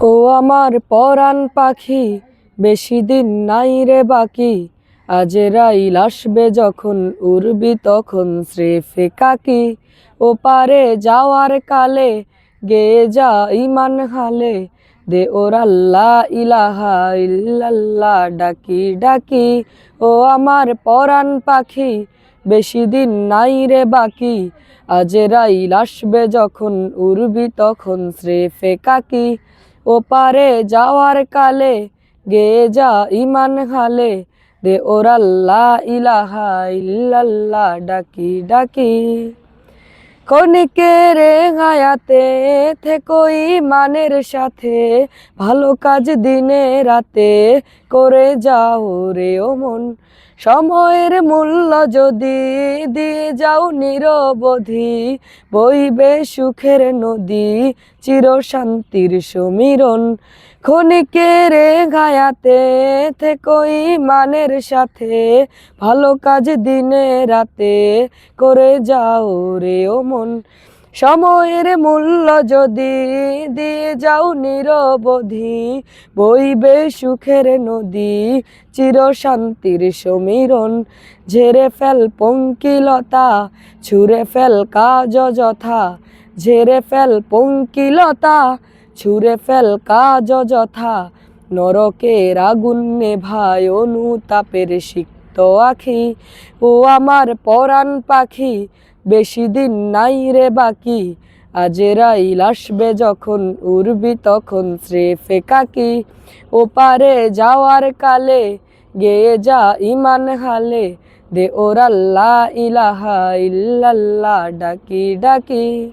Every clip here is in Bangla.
ও আমার পরাণ পাখি, বেশি দিন নাই রে বাকি। আজেরাইল আসবে যখন উড়বি তখন স্রেফে কাকি। ও পারে যাওয়ার কালে গে যা ইমান হালে। দে ওর আল্লাহ ইলাহা ইল্লাল্লাহ ডাকি ডাকি। ও আমার পরাণ পাখি, বেশি দিন নাই রে বাকি। আজেরাইল আসবে যখন উড়বি তখন স্রেফে কাকি। ও পারে যাওয়ার কালে গে যা ইমান হালে। দে ওরাল্লা ইলাহা ইল্লাল্লাহ, ডাকি ডাকি। কনিকে রে হায়াতে থেকো ইমানের সাথে, ভালো কাজ দিনে রাতে করে যাও রে ও মন। সময়ের মূল্য যদি দিয়ে যাও নিরবধি, বইবে সুখের নদী চির শান্তির সমীরণ। ক্ষণিকের গায়াতে থেকো মানের সাথে, ভালো কাজ দিনে রাতে করে যাও রে ও মন। সময়ের মূল্য যদি দিয়ে যাও নিরবধি, বইবে সুখের নদী, চির শান্তির সমীরণ। ঝেড়ে ফেল পঙ্কিলতা, ছুঁড়ে ফেল কাজ যথা। ঝেড়ে ফেল পঙ্কিলতা, ছুঁড়ে ফেল কাজ যথা। নরকের আগুন নেভায় অনুতাপের সিক্ত আখি, ও আমার পরাণ পাখি, বেশি দিন নাই রে বাকি। আজেরাইল আসবে যখন, উড়বি তখন স্রেফে কাকি ও পারে যাওয়ার কালে, গেয়ে যা ইমান হালে। দে ওর আল্লাহ ইলাহা ইল্লাল্লাহ, ডাকি ডাকি।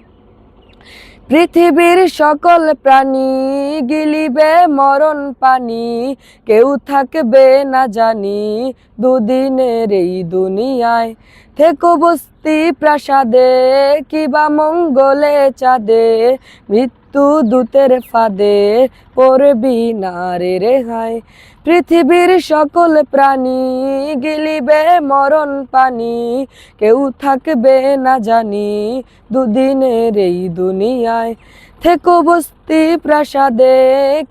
পৃথিবীর সকল প্রাণী গিলিবে মরণ পানি। কেউ থাকবে না জানি দুদিনের এই দুনিয়ায়। থেকো বস্তি প্রাসাদে, কিবা মঙ্গলে চাঁদে। মৃত্যু দূতের ফাঁদে পড়বি না রে রেহাই। পৃথিবীর সকল প্রাণী গিলিবে মরণ পানি। কেউ থাকবে না জানি দুদিনের এই দুনিয়ায়। থেকো বস্তি প্রাসাদে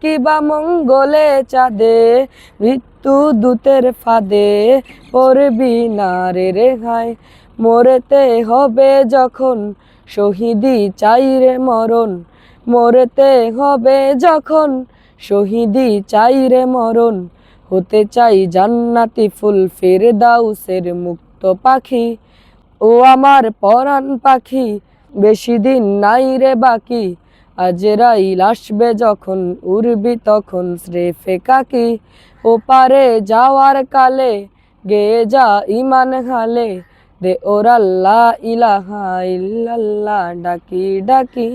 কিবা মঙ্গলে চাঁদে। মৃত্যু দূতের ফাঁদে পড়বি না রে রেহাই। মরেতে হবে যখন শহীদি চাই রে মরণ। মরেতে হবে যখন। শহীদি চাই রে মরণ, হতে চাই জান্নাতি ফুল ফের দাউসের মুক্ত পাখি। ও আমার পরাণ পাখি, বেশি দিন নাই রে বাকি। আজরাইল আসবে যখন, উড়বি তখন স্রেফে কাকি। ও পারে যাওয়ার কালে গে যা ইমান হালে। দে ওরাল্লা ইলাহা ইল্লাল্লাহ, ডাকি ডাকি।